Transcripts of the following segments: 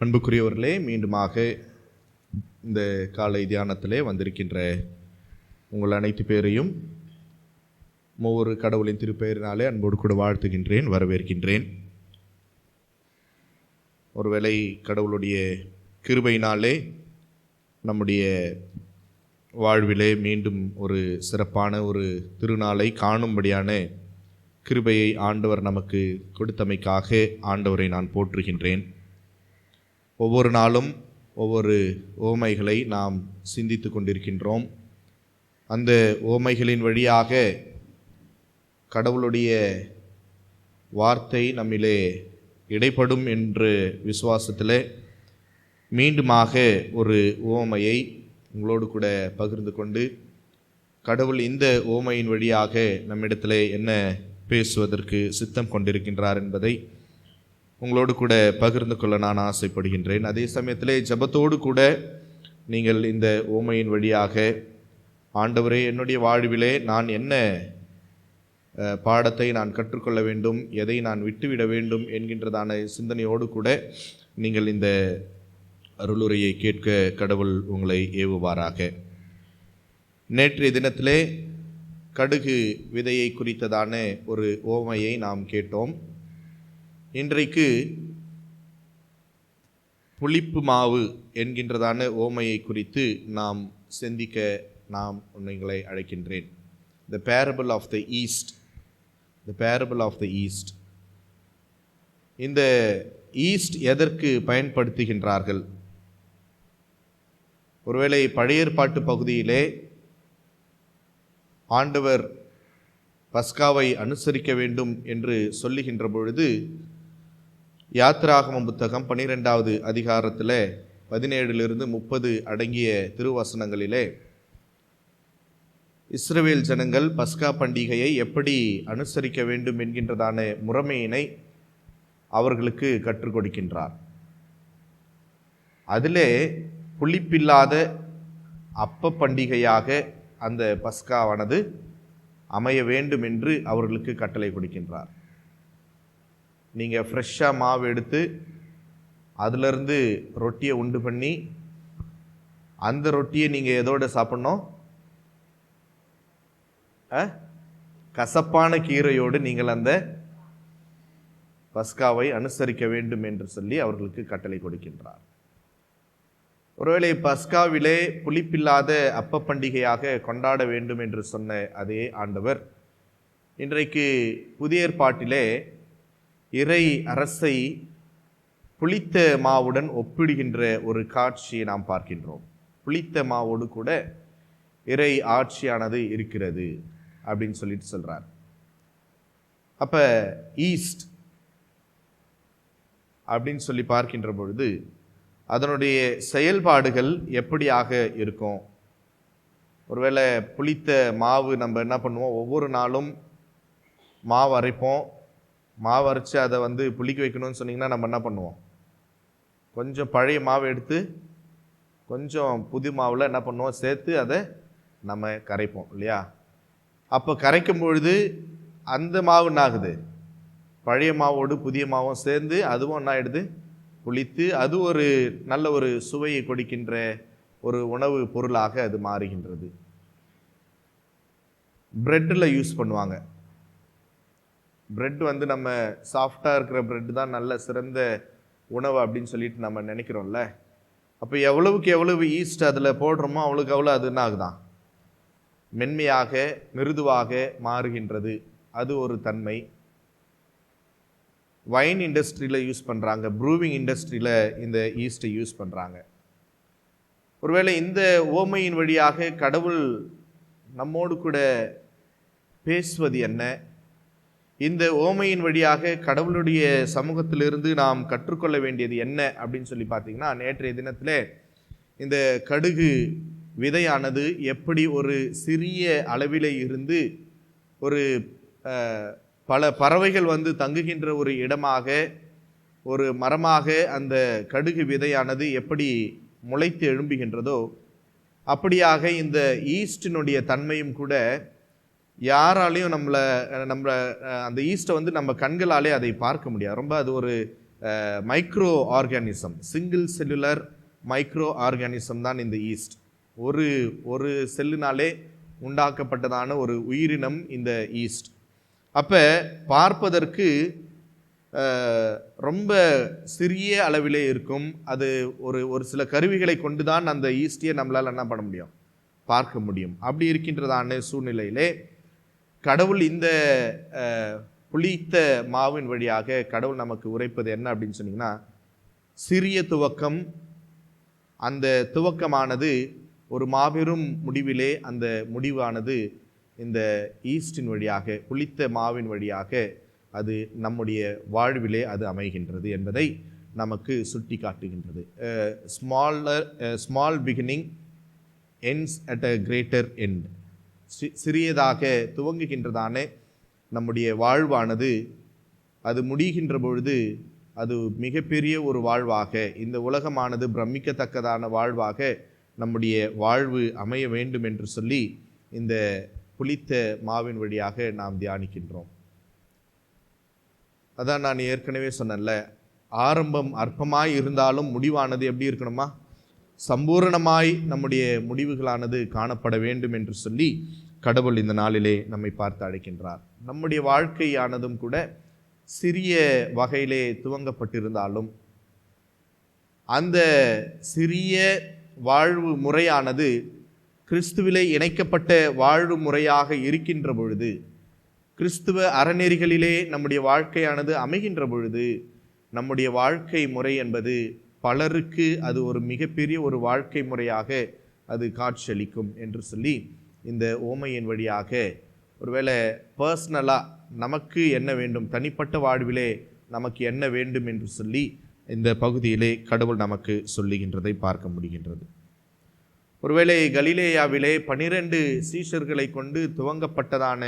அன்புக்குரியவர்களே மீண்டுமாக இந்த காலை தியானத்திலே வந்திருக்கின்ற உங்கள் அனைத்து பேரையும் ஒவ்வொரு கடவுளின் திருப்பெயரினாலே அன்போடு கூட வாழ்த்துகின்றேன் வரவேற்கின்றேன். ஒருவேளை கடவுளுடைய கிருபையினாலே நம்முடைய வாழ்விலே மீண்டும் ஒரு சிறப்பான ஒரு திருநாளை காணும்படியான கிருபையை ஆண்டவர் நமக்கு கொடுத்தமைக்காக ஆண்டவரை நான் போற்றுகின்றேன். ஒவ்வொரு நாளும் ஒவ்வொரு ஓமைகளை நாம் சிந்தித்து கொண்டிருக்கின்றோம். அந்த ஓமைகளின் வழியாக கடவுளுடைய வார்த்தை நம்மிலே இடைப்படும் என்று விசுவாசத்தில் மீண்டுமாக ஒரு ஓமையை உங்களோடு கூட பகிர்ந்து கொண்டு கடவுள் இந்த ஓமையின் வழியாக நம்மிடத்தில் என்ன பேசுவதற்கு சித்தம் கொண்டிருக்கின்றார் என்பதை உங்களோடு கூட பகிர்ந்து கொள்ள நான் ஆசைப்படுகின்றேன். அதே சமயத்தில் ஜபத்தோடு கூட நீங்கள் இந்த ஓமையின் வழியாக ஆண்டவரே என்னுடைய வாழ்விலே நான் என்ன பாடத்தை நான் கற்றுக்கொள்ள வேண்டும் எதை நான் விட்டுவிட வேண்டும் என்கின்றதான சிந்தனையோடு கூட நீங்கள் இந்த அருளுரையை கேட்க கடவுள் உங்களை ஏவுவாராக. நேற்றைய தினத்திலே கடுகு விதையை குறித்ததான ஒரு ஓமையை நாம் கேட்டோம். இன்றைக்கு புளிப்பு மாவு என்கின்றதான ஓமையை குறித்து நாம் சிந்திக்க நாம் உங்களை அழைக்கின்றேன். The parable of the yeast the parable of the yeast இந்த ஈஸ்ட் எதற்கு பயன்படுத்துகின்றார்கள்? ஒருவேளை பழையற்பாட்டு பகுதியிலே ஆண்டவர் பஸ்காவை அனுசரிக்க வேண்டும் என்று சொல்லுகின்ற பொழுது யாத்ராகம புத்தகம் பன்னிரெண்டாவது அதிகாரத்தில் பதினேழிலிருந்து முப்பது அடங்கிய திருவசனங்களிலே இஸ்ரவேல் ஜனங்கள் பஸ்கா பண்டிகையை எப்படி அனுசரிக்க வேண்டும் என்கின்றதான முறைமையினை அவர்களுக்கு கற்றுக் கொடுக்கின்றார். அதிலே புளிப்பில்லாத அப்ப பண்டிகையாக அந்த பஸ்காவானது அமைய வேண்டும் என்று அவர்களுக்கு கட்டளை கொடுக்கின்றார். நீங்கள் ஃப்ரெஷ்ஷாக மாவு எடுத்து அதிலிருந்து ரொட்டியை உண்டு பண்ணி அந்த ரொட்டியை நீங்கள் எதோட சாப்பிட்ணும் ஆ? கசப்பான கீரையோடு நீங்கள் அந்த பஸ்காவை அனுசரிக்க வேண்டும் என்று சொல்லி அவர்களுக்கு கட்டளை கொடுக்கின்றார் ஒருவேளை பஸ்காவிலே புளிப்பில்லாத அப்ப பண்டிகையாக கொண்டாட வேண்டும் என்று சொன்ன அதே ஆண்டவர் இன்றைக்கு புதிய ஏற்பாட்டிலே இறை அரசை புளித்த மாவுடன் ஒப்பிடுகின்ற ஒரு காட்சியை நாம் பார்க்கின்றோம். புளித்த மாவோடு கூட இறை ஆட்சியானது இருக்கிறது அப்படின்னு சொல்லிட்டு சொல்கிறார் அப்போ ஈஸ்ட் அப்படின்னு சொல்லி பார்க்கின்ற பொழுது அதனுடைய செயல்பாடுகள் எப்படியாக இருக்கும்? ஒருவேளை புளித்த மாவு நம்ம என்ன பண்ணுவோம்? ஒவ்வொரு நாளும் மாவு அரைப்போம். மாவு அரைச்சி அதை வந்து புளிக்க வைக்கணும்னு சொன்னீங்கன்னா நம்ம என்ன பண்ணுவோம்? கொஞ்சம் பழைய மாவு எடுத்து கொஞ்சம் புது மாவில் என்ன பண்ணுவோம்? சேர்த்து அதை நம்ம கரைப்போம் இல்லையா? அப்போ கரைக்கும் பொழுது அந்த மாவு என்ன ஆகுது? பழைய மாவோடு புதிய மாவும் சேர்ந்து அதுவும் என்ன ஆகிடுது புளித்து அது ஒரு நல்ல ஒரு சுவையை கொடுக்கின்ற ஒரு உணவு பொருளாக அது மாறுகின்றது. பிரெட்டில் யூஸ் பண்ணுவாங்க. பிரெட் வந்து நம்ம சாஃப்டாக இருக்கிற பிரெட் தான் நல்ல சிறந்த உணவு அப்படின்னு சொல்லிட்டு நம்ம நினைக்கிறோம்ல. அப்போ எவ்வளவுக்கு எவ்வளவு ஈஸ்ட் அதில் போடுறோமோ அவ்வளோக்கு அவ்வளோ அது என்னாகுதான் மென்மையாக மிருதுவாக மாறுகின்றது. அது ஒரு தன்மை. வைன் இண்டஸ்ட்ரியில் யூஸ் பண்ணுறாங்க ப்ரூவிங் இண்டஸ்ட்ரியில் இந்த ஈஸ்ட்டை யூஸ் பண்ணுறாங்க ஒருவேளை இந்த ஓமையின் வழியாக கடவுள் நம்மோடு கூட பேசுவது என்ன? இந்த ஓமையின் வழியாக கடவுளுடைய சமூகத்திலிருந்து நாம் கற்றுக்கொள்ள வேண்டியது என்ன அப்படின்னு சொல்லி பார்த்தீங்கன்னா நேற்றைய தினத்தில் இந்த கடுகு விதையானது எப்படி ஒரு சிறிய அளவிலே இருந்து ஒரு பல பறவைகள் வந்து தங்குகின்ற ஒரு இடமாக ஒரு மரமாக அந்த கடுகு விதையானது எப்படி முளைத்து எழும்புகின்றதோ அப்படியாக இந்த ஈஸ்டினுடைய தன்மையும் கூட யாராலையும் நம்மளை நம்மளை அந்த ஈஸ்ட்டை வந்து நம்ம கண்களாலே அதை பார்க்க முடியாது. ரொம்ப அது ஒரு micro organism single cellular micro organism தான் இந்த ஈஸ்ட். ஒரு ஒரு செல்லுனாலே உண்டாக்கப்பட்டதான ஒரு உயிரினம் இந்த ஈஸ்ட். அப்போ பார்ப்பதற்கு ரொம்ப சிறிய அளவிலே இருக்கும். அது ஒரு ஒரு சில கருவிகளை கொண்டு தான் அந்த ஈஸ்டியை நம்மளால் என்ன பண்ண முடியும்? பார்க்க முடியும். அப்படி இருக்கின்றதான சூழ்நிலையிலே கடவுள் இந்த புளித்த மாவின் வழியாக கடவுள் நமக்கு உரைப்பது என்ன அப்படின்னு சொன்னீங்கன்னா சிறிய துவக்கம் அந்த துவக்கமானது ஒரு மாபெரும் முடிவிலே அந்த முடிவானது இந்த ஈஸ்டின் வழியாக புளித்த மாவின் வழியாக அது நம்முடைய வாழ்விலே அது அமைகின்றது என்பதை நமக்கு சுட்டி காட்டுகின்றது smaller small beginning ends at a greater end சிறியதாக துவங்குகின்றதானே நம்முடைய வாழ்வானது. அது முடிகின்ற பொழுது அது மிகப்பெரிய ஒரு வாழ்வாக இந்த உலகமானது பிரமிக்கத்தக்கதான வாழ்வாக நம்முடைய வாழ்வு அமைய வேண்டும் என்று சொல்லி இந்த புளித்த மாவின் வழியாக நாம் தியானிக்கின்றோம். அதான் நான் ஏற்கனவே சொன்னேன்ல ஆரம்பம் அற்பமாய் இருந்தாலும் முடிவானது எப்படி இருக்கணுமா? சம்பூரணமாய் நம்முடைய முடிவுகளானது காணப்பட வேண்டும் என்று சொல்லி கடவுள் இந்த நாளிலே நம்மை பார்த்து அழைக்கின்றார். நம்முடைய வாழ்க்கையானதும் கூட சிறிய வகையிலே துவங்கப்பட்டிருந்தாலும் அந்த சிறிய வாழ்வு முறையானது கிறிஸ்துவிலே இணைக்கப்பட்ட வாழ்வு முறையாக இருக்கின்ற பொழுது கிறிஸ்துவ அறநெறிகளிலே நம்முடைய வாழ்க்கையானது அமைகின்ற பொழுது நம்முடைய வாழ்க்கை முறை என்பது பலருக்கு அது ஒரு மிகப்பெரிய ஒரு வாழ்க்கை முறையாக அது காட்சியளிக்கும் என்று சொல்லி இந்த ஓமையின் வழியாக ஒருவேளை பர்சனலாக நமக்கு என்ன வேண்டும்? தனிப்பட்ட வாழ்விலே நமக்கு என்ன வேண்டும் என்று சொல்லி இந்த பகுதியிலே கடவுள் நமக்கு சொல்லுகின்றதை பார்க்க முடிகின்றது. ஒருவேளை கலிலேயாவிலே பனிரெண்டு சீஷர்களை கொண்டு துவங்கப்பட்டதான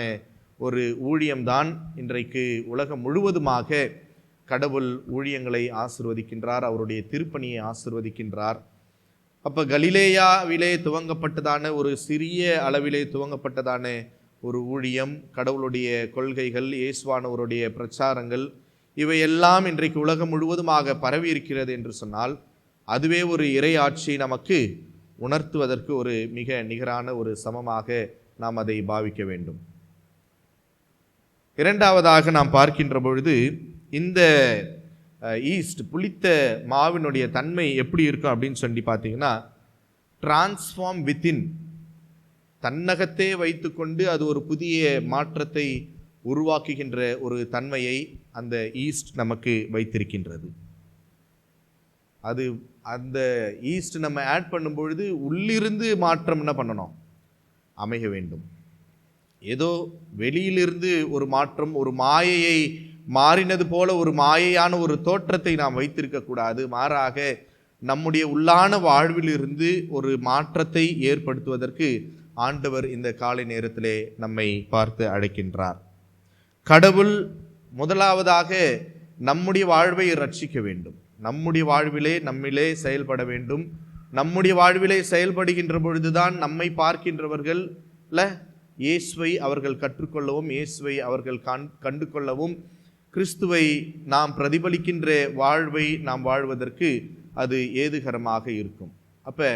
ஒரு ஊழியம்தான் இன்றைக்கு உலகம் முழுவதுமாக கடவுள் ஊழியங்களை ஆசிர்வதிக்கின்றார் அவருடைய திருப்பணியை ஆசிர்வதிக்கின்றார். அப்போ கலிலேயாவிலே துவங்கப்பட்டதான ஒரு சிறிய அளவிலே துவங்கப்பட்டதான ஒரு ஊழியம் கடவுளுடைய கொள்கைகள் இயேசுவானவருடைய பிரச்சாரங்கள் இவையெல்லாம் இன்றைக்கு உலகம் முழுவதுமாக பரவி இருக்கிறது என்று சொன்னால் அதுவே ஒரு இறை ஆட்சி நமக்கு உணர்த்துவதற்கு ஒரு மிக நிகரான ஒரு சமமாக நாம் அதை பாவிக்க வேண்டும். இரண்டாவதாக நாம் பார்க்கின்ற பொழுது இந்த ஈஸ்ட் புளித்த மாவினுடைய தன்மை எப்படி இருக்கும் அப்படின்னு சொல்லி பார்த்தீங்கன்னா டிரான்ஸ்ஃபார்ம் வித்தின் தன்னகத்தே வைத்துக்கொண்டு அது ஒரு புதிய மாற்றத்தை உருவாக்குகின்ற ஒரு தன்மையை அந்த ஈஸ்ட் நமக்கு வைத்திருக்கின்றது. அது அந்த ஈஸ்ட் நம்ம ஆட் பண்ணும் பொழுது உள்ளிருந்து மாற்றம் என்ன பண்ணணும்? அமைய வேண்டும். ஏதோ வெளியிலிருந்து ஒரு மாற்றம் ஒரு மாயையை மாறினது போல ஒரு மாயையான ஒரு தோற்றத்தை நாம் வைத்திருக்கக்கூடாது மாறாக நம்முடைய உள்ளான வாழ்விலிருந்து ஒரு மாற்றத்தை ஏற்படுத்துவதற்கு ஆண்டவர் இந்த காலை நேரத்திலே நம்மை பார்த்து அழைக்கின்றார். கடவுள் முதலாவதாக நம்முடைய வாழ்வை ரட்சிக்க வேண்டும். நம்முடைய வாழ்விலே நம்மிலே செயல்பட வேண்டும். நம்முடைய வாழ்விலே செயல்படுகின்ற பொழுதுதான் நம்மை பார்க்கின்றவர்கள்ல இயேசுவை அவர்கள் கற்றுக்கொள்ளவும் இயேசுவை அவர்கள் கண் கண்டு கொள்ளவும் கிறிஸ்துவை நாம் பிரதிபலிக்கின்ற வாழ்வை நாம் வாழ்வதற்கு அது ஏதுகரமாக இருக்கும். அப்போ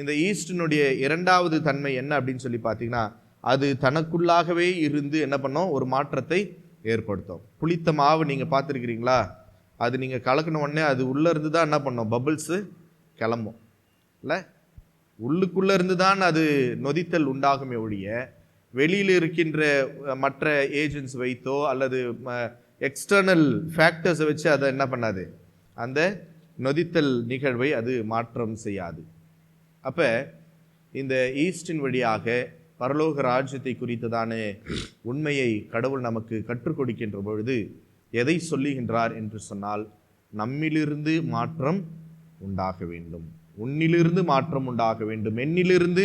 இந்த ஈஸ்டினுடைய இரண்டாவது தன்மை என்ன அப்படின்னு சொல்லி பார்த்தீங்கன்னா அது தனக்குள்ளாகவே இருந்து என்ன பண்ணோம்? ஒரு மாற்றத்தை ஏற்படுத்தும். புளித்த மாவு நீங்கள் பார்த்துருக்கிறீங்களா? அது நீங்கள் கலக்கின உடனே அது உள்ளேருந்து தான் என்ன பண்ணோம்? பபிள்ஸு கிளம்பும். இல்லை? உள்ளுக்குள்ளே இருந்து தான் அது நொதித்தல் உண்டாகுமே ஒழிய வெளியில் இருக்கின்ற மற்ற ஏஜென்ட்ஸ் வைத்தோ அல்லது எக்ஸ்டர்னல் ஃபேக்டர்ஸை வச்சு அதை என்ன பண்ணாது? அந்த நொதித்தல் நிகழ்வை அது மாற்றம் செய்யாது. அப்போ இந்த ஈஸ்டின் வழியாக பரலோக ராஜ்யத்தை குறித்ததான உண்மையை கடவுள் நமக்கு கற்றுக் கொடுக்கின்ற பொழுது எதை சொல்லுகின்றார் என்று சொன்னால் நம்மிலிருந்து மாற்றம் உண்டாக வேண்டும். உன்னிலிருந்து மாற்றம் உண்டாக வேண்டும். என்னிலிருந்து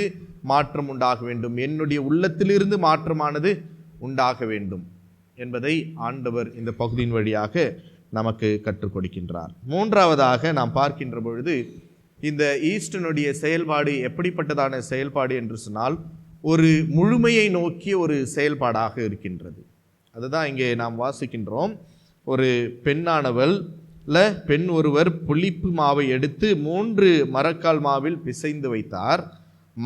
மாற்றம் உண்டாக வேண்டும். என்னுடைய உள்ளத்திலிருந்து மாற்றமானது உண்டாக வேண்டும். என்பதை ஆண்டவர் இந்த பகுதியின் வழியாக நமக்கு கற்றுக் கொடுக்கின்றார். மூன்றாவதாக நாம் பார்க்கின்ற பொழுது இந்த ஈஸ்டனுடைய செயல்பாடு எப்படிப்பட்டதான செயல்பாடு என்று சொன்னால் ஒரு முழுமையை நோக்கிய ஒரு செயல்பாடாக இருக்கின்றது. அதுதான் இங்கே நாம் வாசிக்கின்றோம். ஒரு பெண்ணானவள் பெண் ஒருவர் புளிப்பு மாவை எடுத்து மூன்று மரக்கால் மாவில் பிசைந்து வைத்தார்.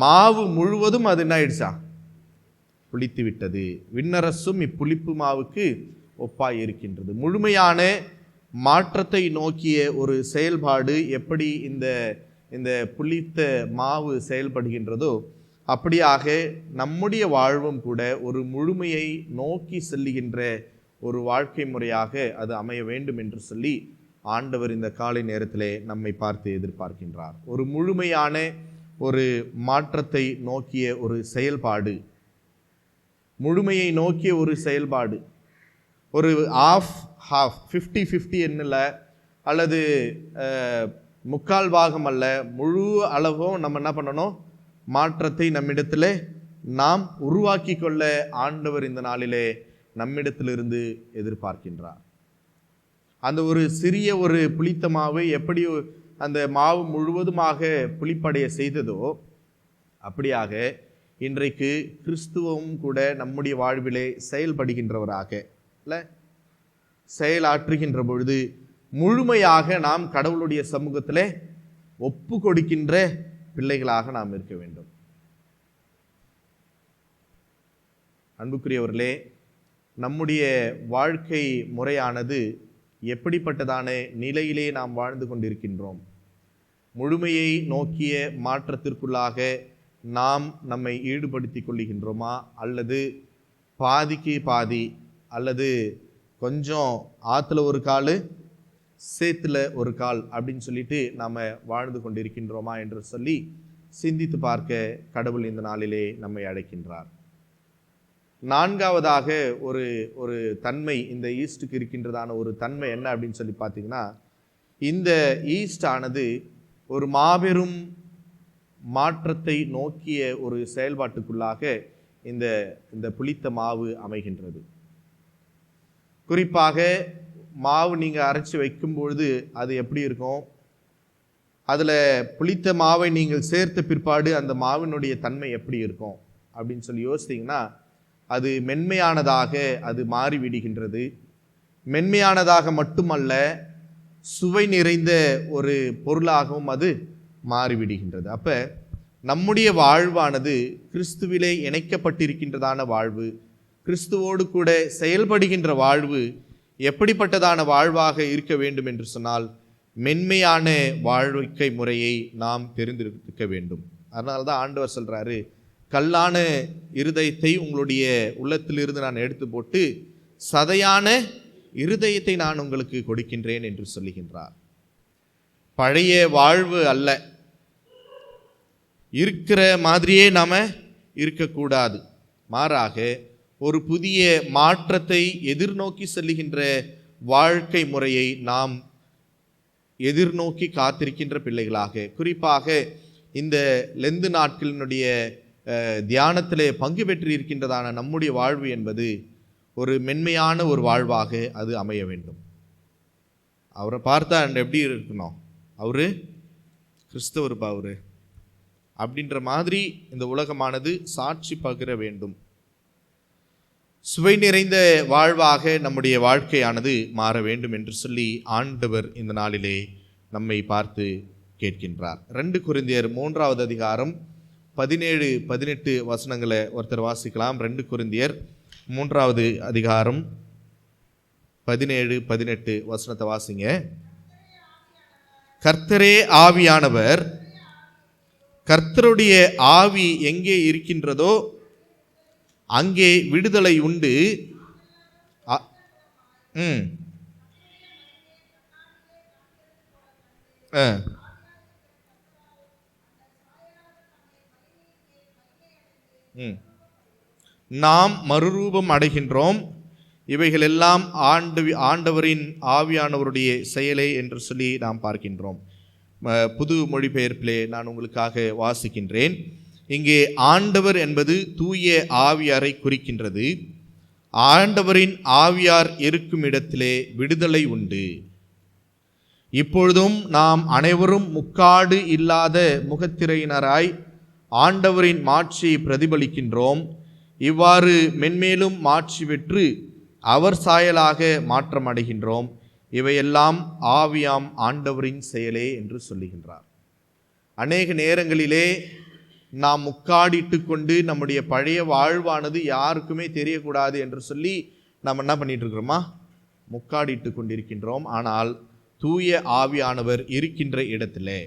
மாவு முழுவதும் அது என்ன ஆயிடுச்சா? புளித்துவிட்டது. விண்ணரசும் இப்புளிப்பு மாவுக்கு ஒப்பாய் இருக்கின்றது முழுமையான மாற்றத்தை நோக்கிய ஒரு செயல்பாடு எப்படி இந்த இந்த புளித்த மாவு செயல்படுகின்றதோ அப்படியாக நம்முடைய வாழ்வும் கூட ஒரு முழுமையை நோக்கி செல்லுகின்ற ஒரு வாழ்க்கை முறையாக அது அமைய வேண்டும் என்று சொல்லி ஆண்டவர் இந்த காலை நேரத்திலே நம்மை பார்த்து எதிர்பார்க்கின்றார். ஒரு முழுமையான ஒரு மாற்றத்தை நோக்கிய ஒரு செயல்பாடு முழுமையை நோக்கிய ஒரு செயல்பாடு. ஒரு ஆஃப் ஹாஃப் ஃபிஃப்டி ஃபிஃப்டி என்னில் அல்லது முக்கால் பாகம் அல்ல முழு அளவும் நம்ம என்ன பண்ணணும்? மாற்றத்தை நம்மிடத்தில் நாம் உருவாக்கி கொள்ள ஆண்டவர் இந்த நாளிலே நம்மிடத்திலிருந்து எதிர்பார்க்கின்றார். அந்த ஒரு சிறிய ஒரு புளித்த மாவு எப்படி அந்த மாவு முழுவதுமாக புளிப்படைய செய்ததோ அப்படியாக இன்றைக்கு கிறிஸ்துவமும் கூட நம்முடைய வாழ்விலே செயல்படுகின்றவராக இல்லை? செயலாற்றுகின்ற பொழுது முழுமையாக நாம் கடவுளுடைய சமூகத்தில் ஒப்பு கொடுக்கின்ற பிள்ளைகளாக நாம் இருக்க வேண்டும். அன்புக்குரியவர்களே நம்முடைய வாழ்க்கை முறையானது எப்படிப்பட்டதான நிலையிலே நாம் வாழ்ந்து கொண்டிருக்கின்றோம்? முழுமையை நோக்கிய மாற்றத்திற்குள்ளாக நாம் நம்மை ஈடுபடுத்திக் கொள்ளுகின்றோமா? அல்லது பாதிக்கு பாதி அல்லது கொஞ்சம் ஆற்றுல ஒரு கால் சேத்துல ஒரு கால் அப்படின்னு சொல்லிட்டு நாம் வாழ்ந்து கொண்டிருக்கின்றோமா என்று சொல்லி சிந்தித்து பார்க்க கடவுள் இந்த நாளிலே நம்மை அழைக்கின்றார். நான்காவதாக ஒரு ஒரு தன்மை இந்த ஈஸ்டுக்கு இருக்கின்றதான ஒரு தன்மை என்ன அப்படின்னு சொல்லி பார்த்தீங்கன்னா இந்த ஈஸ்ட் ஆனது ஒரு மாபெரும் மாற்றத்தை நோக்கிய ஒரு செயல்பாட்டுக்குள்ளாக இந்த இந்த புளித்த மாவு அமைகின்றது. குறிப்பாக மாவு நீங்கள் அரைச்சி வைக்கும் பொழுது அது எப்படி இருக்கும்? அதில் புளித்த மாவை நீங்கள் சேர்த்த பிற்பாடு அந்த மாவினுடைய தன்மை எப்படி இருக்கும்? அப்படின்னு சொல்லி யோசித்தீங்கன்னா அது மென்மையானதாக அது மாறிவிடுகின்றது. மென்மையானதாக மட்டுமல்ல சுவை நிறைந்த ஒரு பொருளாகவும் அது மாறிவிடுகின்றது. அப்போ நம்முடைய வாழ்வானது கிறிஸ்துவிலே இணைக்கப்பட்டிருக்கின்றதான வாழ்வு கிறிஸ்துவோடு கூட செயல்படுகின்ற வாழ்வு எப்படிப்பட்டதான வாழ்வாக இருக்க வேண்டும் என்று சொன்னால் மென்மையான வாழ்க்கை முறையை நாம் தெரிந்திருக்க வேண்டும். அதனால தான் ஆண்டவர் சொல்கிறாரு கல்லான இருதயத்தை உங்களுடைய உள்ளத்திலிருந்து நான் எடுத்து போட்டு சதையான இருதயத்தை நான் உங்களுக்கு கொடுக்கின்றேன் என்று சொல்லுகின்றார். பழைய வாழ்வு அல்ல இருக்கிற மாதிரியே நாம் இருக்கக்கூடாது. மாறாக ஒரு புதிய மாற்றத்தை எதிர்நோக்கி செல்லுகின்ற வாழ்க்கை முறையை நாம் எதிர்நோக்கி காத்திருக்கின்ற பிள்ளைகளாக குறிப்பாக இந்த லெந்து நாட்களினுடைய தியானத்தில் தியானத்திலே பங்கு பெற்று இருக்கின்றதான நம்முடைய வாழ்வு என்பது ஒரு மென்மையான ஒரு வாழ்வாக அது அமைய வேண்டும். அவரை பார்த்தா எப்படி இருக்கணும்? அவரு? கிறிஸ்தவருப்பா அவரு? அப்படின்ற மாதிரி இந்த உலகமானது சாட்சி பகிர வேண்டும். சுவை நிறைந்த வாழ்வாக நம்முடைய வாழ்க்கையானது மாற வேண்டும் என்று சொல்லி ஆண்டவர் இந்த நாளிலே நம்மை பார்த்து கேட்கின்றார். ரெண்டு குருந்தியர் மூன்றாவது அதிகாரம் பதினேழு பதினெட்டு வசனங்களை ஒருத்தர் வாசிக்கலாம். ரெண்டு குருந்தியர் மூன்றாவது அதிகாரம் பதினேழு பதினெட்டு வசனத்தை வாசிங்க. கர்த்தரே ஆவியானவர் கர்த்தருடைய ஆவி எங்கே இருக்கின்றதோ அங்கே விடுதலை உண்டு. அ- ம். ம். நாம் மறுரூபம் அடைகின்றோம். இவைகளெல்லாம் ஆண்டு ஆண்டவரின் ஆவியானவருடைய செயலே என்று சொல்லி நாம் பார்க்கின்றோம். புது மொழிபெயர்ப்பிலே நான் உங்களுக்காக வாசிக்கின்றேன். இங்கே ஆண்டவர் என்பது தூய ஆவியாரை குறிக்கின்றது. ஆண்டவரின் ஆவியார் இருக்கும் இடத்திலே விடுதலை உண்டு. இப்பொழுதும் நாம் அனைவரும் முக்காடு இல்லாத முகத்திரையினராய் ஆண்டவரின் மாட்சியை பிரதிபலிக்கின்றோம். இவ்வாறு மென்மேலும் மாட்சி பெற்று அவர் சாயலாக மாற்றம் அடைகின்றோம் இவையெல்லாம் ஆவியாம் ஆண்டவரின் செயலே என்று சொல்லுகின்றார். அநேக நேரங்களிலே நாம் முக்காடிட்டு கொண்டு நம்முடைய பழைய வாழ்வானது யாருக்குமே தெரியக்கூடாது என்று சொல்லி நாம் என்ன பண்ணிட்டு இருக்கிறோமா முக்காடிட்டு கொண்டிருக்கின்றோம். ஆனால் தூய ஆவியானவர் இருக்கின்ற இடத்திலே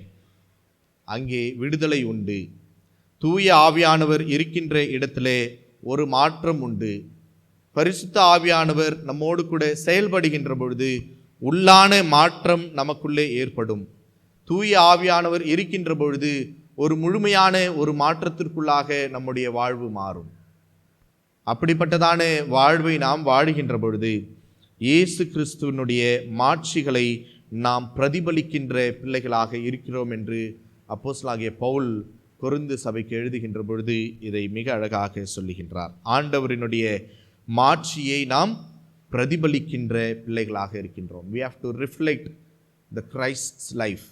அங்கே விடுதலை உண்டு. தூய ஆவியானவர் இருக்கின்ற இடத்திலே ஒரு மாற்றம் உண்டு. பரிசுத்த ஆவியானவர் நம்மோடு கூட செயல்படுகின்ற பொழுது உள்ளான மாற்றம் நமக்குள்ளே ஏற்படும். தூய ஆவியானவர் இருக்கின்ற பொழுது ஒரு முழுமையான ஒரு மாற்றத்திற்குள்ளாக நம்முடைய வாழ்வு மாறும். அப்படிப்பட்டதான வாழ்வை நாம் வாழுகின்ற பொழுது இயேசு கிறிஸ்துவனுடைய மாட்சிகளை நாம் பிரதிபலிக்கின்ற பிள்ளைகளாக இருக்கிறோம் என்று அப்போஸ்லாகிய பவுல் கொருந்து சபைக்கு எழுதுகின்ற பொழுது இதை மிக அழகாக சொல்லுகின்றார். ஆண்டவரினுடைய மாட்சியை நாம் பிரதிபலிக்கின்ற பிள்ளைகளாக இருக்கின்றோம். We have to reflect the Christ's life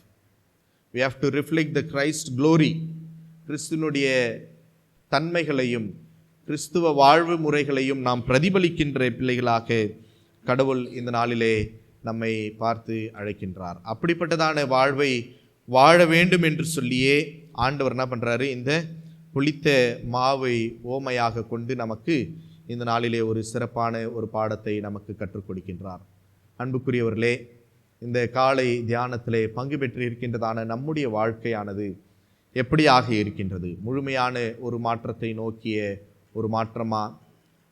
we have to reflect the Christ glory கிறிஸ்துவனுடைய தன்மைகளையும் கிறிஸ்துவ வாழ்வு முறைகளையும் நாம் பிரதிபலிக்கின்ற பிள்ளைகளாக கடவுள் இந்த நாளிலே நம்மை பார்த்து அழைக்கின்றார். அப்படிப்பட்டதான வாழ்வை வாழ வேண்டும் என்று சொல்லியே ஆண்டவர் என்ன பண்ணுறாரு இந்த புளித்த மாவை ஓமையாக கொண்டு நமக்கு இந்த நாளிலே ஒரு சிறப்பான ஒரு பாடத்தை நமக்கு கற்றுக் கொடுக்கின்றார். அன்புக்குரியவர்களே இந்த காலை தியானத்திலே பங்கு பெற்று இருக்கின்றதான நம்முடைய வாழ்க்கையானது எப்படியாக இருக்கின்றது? முழுமையான ஒரு மாற்றத்தை நோக்கிய ஒரு மாற்றமா?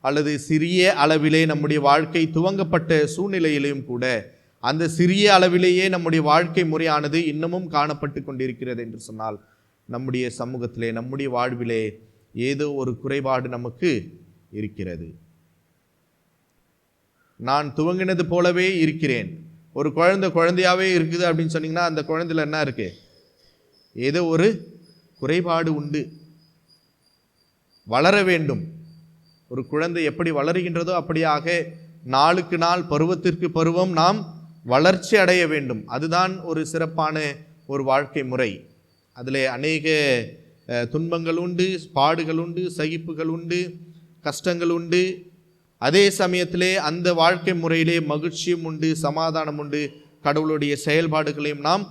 அல்லது சிறிய அளவிலே நம்முடைய வாழ்க்கை துவங்கப்பட்ட சூழ்நிலையிலும் கூட அந்த சிறிய அளவிலேயே நம்முடைய வாழ்க்கை முறையானது இன்னமும் காணப்பட்டு கொண்டிருக்கிறது என்று சொன்னால் நம்முடைய சமூகத்திலே நம்முடைய வாழ்விலே ஏதோ ஒரு குறைபாடு நமக்கு இருக்கிறது. நான் துவங்கினது போலவே இருக்கிறேன். ஒரு குழந்தை குழந்தையாகவே இருக்குது அப்படின்னு சொன்னீங்கன்னா அந்த குழந்தையில் என்ன இருக்குது ஏதோ ஒரு குறைபாடு உண்டு. வளர வேண்டும். ஒரு குழந்தை எப்படி வளருகின்றதோ அப்படியாக நாளுக்கு நாள் பருவத்திற்கு பருவம் நாம் வளர்ச்சி அடைய வேண்டும். அதுதான் ஒரு சிறப்பான ஒரு வாழ்க்கை முறை. அதில் அநேக துன்பங்கள் உண்டு பாடுகள் உண்டு சகிப்புகள் உண்டு. கஷ்டங்கள் உண்டு. அதே சமயத்திலே அந்த வாழ்க்கை முறையிலே மகிழ்ச்சியும் உண்டு சமாதானம் உண்டு. கடவுளுடைய செயல்பாடுகளையும் நாம்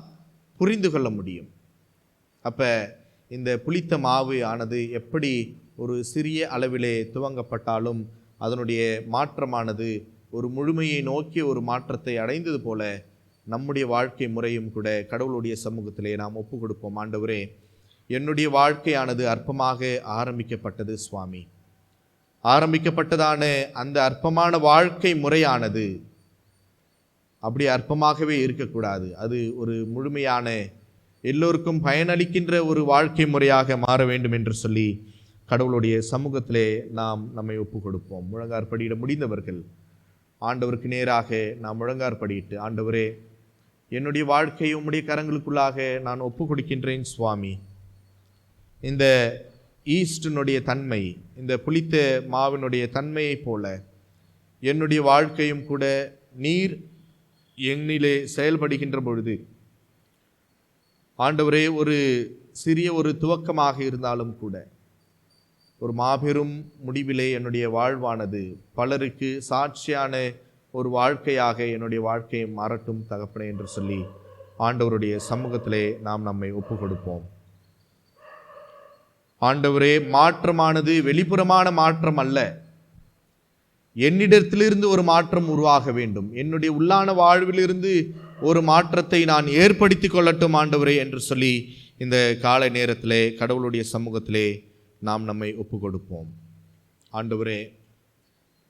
புரிந்து கொள்ள முடியும். அப்போ இந்த புளித்த மாவு ஆனது எப்படி ஒரு சிறிய அளவிலே துவங்கப்பட்டாலும் அதனுடைய மாற்றமானது ஒரு முழுமையை நோக்கிய ஒரு மாற்றத்தை அடைந்தது போல நம்முடைய வாழ்க்கை முறையும் கூட கடவுளுடைய சமூகத்திலே நாம் ஒப்பு கொடுப்போம் ஆண்டவரே என்னுடைய வாழ்க்கையானது அற்பமாக ஆரம்பிக்கப்பட்டது சுவாமி. ஆரம்பிக்கப்பட்டதான அந்த அற்பமான வாழ்க்கை முறையானது அப்படி அற்பமாகவே இருக்கக்கூடாது. அது ஒரு முழுமையான எல்லோருக்கும் பயனளிக்கின்ற ஒரு வாழ்க்கை முறையாக மாற வேண்டும் என்று சொல்லி கடவுளுடைய சமூகத்திலே நாம் நம்மை ஒப்பு கொடுப்போம் முழங்கார்படியிட முடிந்தவர்கள் ஆண்டவருக்கு நேராக நாம் முழங்கார்படியிட்டு ஆண்டவரே என்னுடைய வாழ்க்கையை உம்முடைய கரங்களுக்குள்ளாக நான் ஒப்பு கொடுக்கின்றேன் சுவாமி. இந்த ஈஸ்டினுடைய தன்மை இந்த புளித்த மாவினுடைய தன்மையைப் போல என்னுடைய வாழ்க்கையும் கூட நீர் எண்ணிலே செயல்படுகின்ற பொழுது ஆண்டவரே ஒரு சிறிய ஒரு துவக்கமாக இருந்தாலும் கூட ஒரு மாபெரும் முடிவிலே என்னுடைய வாழ்வானது பலருக்கு சாட்சியான ஒரு வாழ்க்கையாக என்னுடைய வாழ்க்கையை மாறட்டும் தகப்பனே என்று சொல்லி ஆண்டவருடைய சமூகத்திலே நாம் நம்மை ஒப்பு கொடுப்போம் ஆண்டவரே மாற்றமானது வெளிப்புறமான மாற்றம் அல்ல. என்னிடத்திலிருந்து ஒரு மாற்றம் உருவாக வேண்டும். என்னுடைய உள்ளான வாழ்விலிருந்து ஒரு மாற்றத்தை நான் ஏற்படுத்தி கொள்ளட்டும் ஆண்டவரே என்று சொல்லி இந்த காலை நேரத்திலே கடவுளுடைய சமூகத்திலே நாம் நம்மை ஒப்பு கொடுப்போம் ஆண்டவரே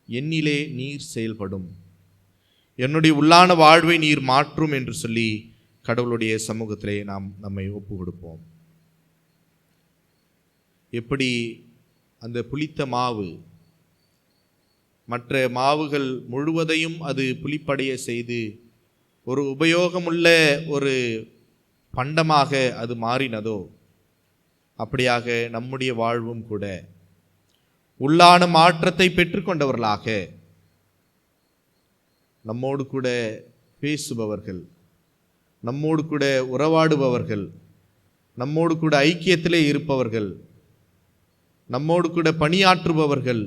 என்னிலே நீர் செயல்படும். என்னுடைய உள்ளான வாழ்வை நீர் மாற்றும் என்று சொல்லி கடவுளுடைய சமூகத்திலே நாம் நம்மை ஒப்பு கொடுப்போம் எப்படி அந்த புளித்த மாவு மற்ற மாவுகள் முழுவதையும் அது புளிப்படைய செய்து ஒரு உபயோகமுள்ள ஒரு பண்டமாக அது மாறினதோ அப்படியாக நம்முடைய வாழ்வும் கூட. உள்ளான மாற்றத்தை பெற்றுக்கொண்டவர்களாக நம்மோடு கூட பேசுபவர்கள் நம்மோடு கூட உறவாடுபவர்கள் நம்மோடு கூட ஐக்கியத்திலே இருப்பவர்கள் நம்மோடு கூட பணியாற்றுபவர்கள்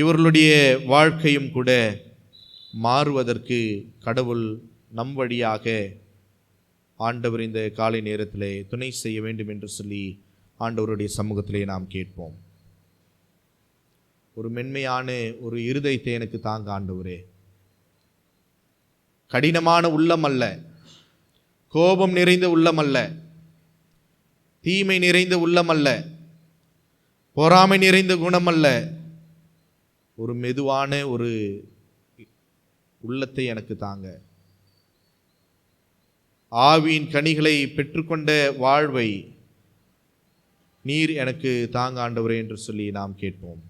இவர்களுடைய வாழ்க்கையும் கூட மாறுவதற்கு கடவுள் நம் வழியாக ஆண்டவர் இந்த காலை நேரத்திலே துணை செய்ய வேண்டும் என்று சொல்லி ஆண்டவருடைய சமூகத்திலே நாம் கேட்போம். ஒரு மென்மையான ஒரு இருதயத்தை எனக்கு தாங்க ஆண்டவரே. கடினமான உள்ளம் அல்ல கோபம் நிறைந்த உள்ளம் அல்ல தீமை நிறைந்த உள்ளம் அல்ல பொறாமை நிறைந்த குணம் அல்ல ஒரு மெதுவான ஒரு உள்ளத்தை எனக்கு தாங்க. ஆவியின் கனிகளை பெற்றுக்கொண்ட வாழ்வை நீர் எனக்கு தாங்க ஆண்டவரே என்று சொல்லி நாம் கேட்போம்.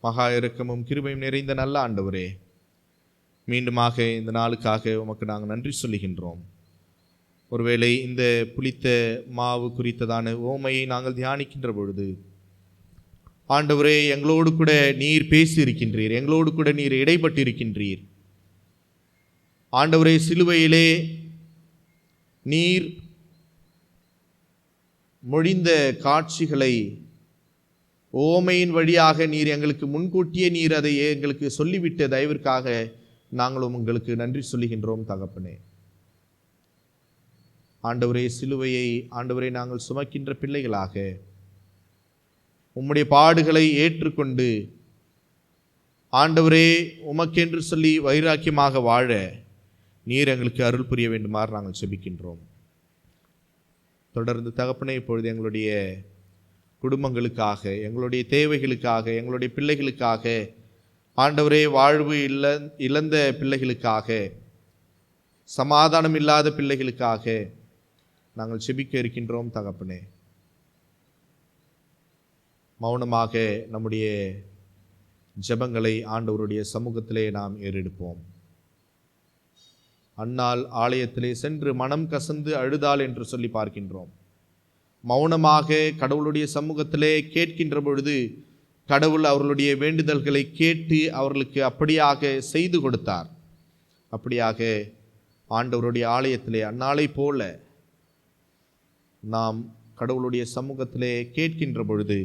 மகா இரக்கமும் கிருபையும் நிறைந்த நல்ல ஆண்டவரே மீண்டுமாக இந்த நாளுக்காக உமக்கு நாங்கள் நன்றி சொல்லுகின்றோம். ஒருவேளை இந்த புளித்த மாவு குறித்ததான ஓமையை நாங்கள் தியானிக்கின்ற பொழுது ஆண்டவரே எங்களோடு கூட நீர் பேசி இருக்கின்றீர் எங்களோடு கூட நீர் இடைப்பட்டு இருக்கின்றீர் ஆண்டவரே சிலுவையிலே நீர் மொழிந்த காட்சிகளை ஓமையின் வழியாக நீர் எங்களுக்கு முன்கூட்டியே நீர் அதை எங்களுக்கு சொல்லிவிட்ட தயவிற்காக நாங்களும் உங்களுக்கு நன்றி சொல்லுகின்றோம் தகப்பனே. ஆண்டவரே சிலுவையை ஆண்டவரை நாங்கள் சுமக்கின்ற பிள்ளைகளாக உம்முடைய பாடுகளை ஏற்றுக்கொண்டு ஆண்டவரே உமக்கென்று சொல்லி வைராக்கியமாக வாழ நீர் எங்களுக்கு அருள் புரிய வேண்டுமாறு நாங்கள் செபிக்கின்றோம். தொடர்ந்து தகப்பனை இப்பொழுது எங்களுடைய குடும்பங்களுக்காக எங்களுடைய தேவைகளுக்காக எங்களுடைய பிள்ளைகளுக்காக ஆண்டவரே வாழ்வு இல்ல இழந்த பிள்ளைகளுக்காக சமாதானம் இல்லாத பிள்ளைகளுக்காக நாங்கள் செபிக்க இருக்கின்றோம் தகப்பனே. மௌனமாக நம்முடைய ஜெபங்களை ஆண்டவருடைய சமூகத்திலே நாம் ஏறெடுப்போம். அன்னால் ஆலயத்திலே சென்று மனம் கசந்து அழுதாள் என்று சொல்லி பார்க்கின்றோம். மௌனமாக கடவுளுடைய சமூகத்திலே கேட்கின்ற பொழுது கடவுள் அவர்களுடைய வேண்டுதல்களை கேட்டு அவர்களுக்கு அப்படியாக செய்து கொடுத்தார். அப்படியாக ஆண்டவருடைய ஆலயத்திலே அன்னாலை போல நாம் கடவுளுடைய சமூகத்திலே கேட்கின்ற பொழுது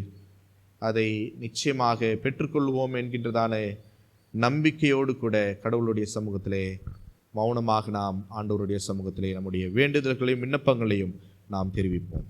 அதை நிச்சயமாக பெற்றுக்கொள்வோம் என்கின்றதான நம்பிக்கையோடு கூட கடவுளுடைய சமூகத்திலே மௌனமாக நாம் ஆண்டவருடைய சமூகத்திலே நம்முடைய வேண்டுதல்களையும் விண்ணப்பங்களையும் நாம் தெரிவிப்போம்.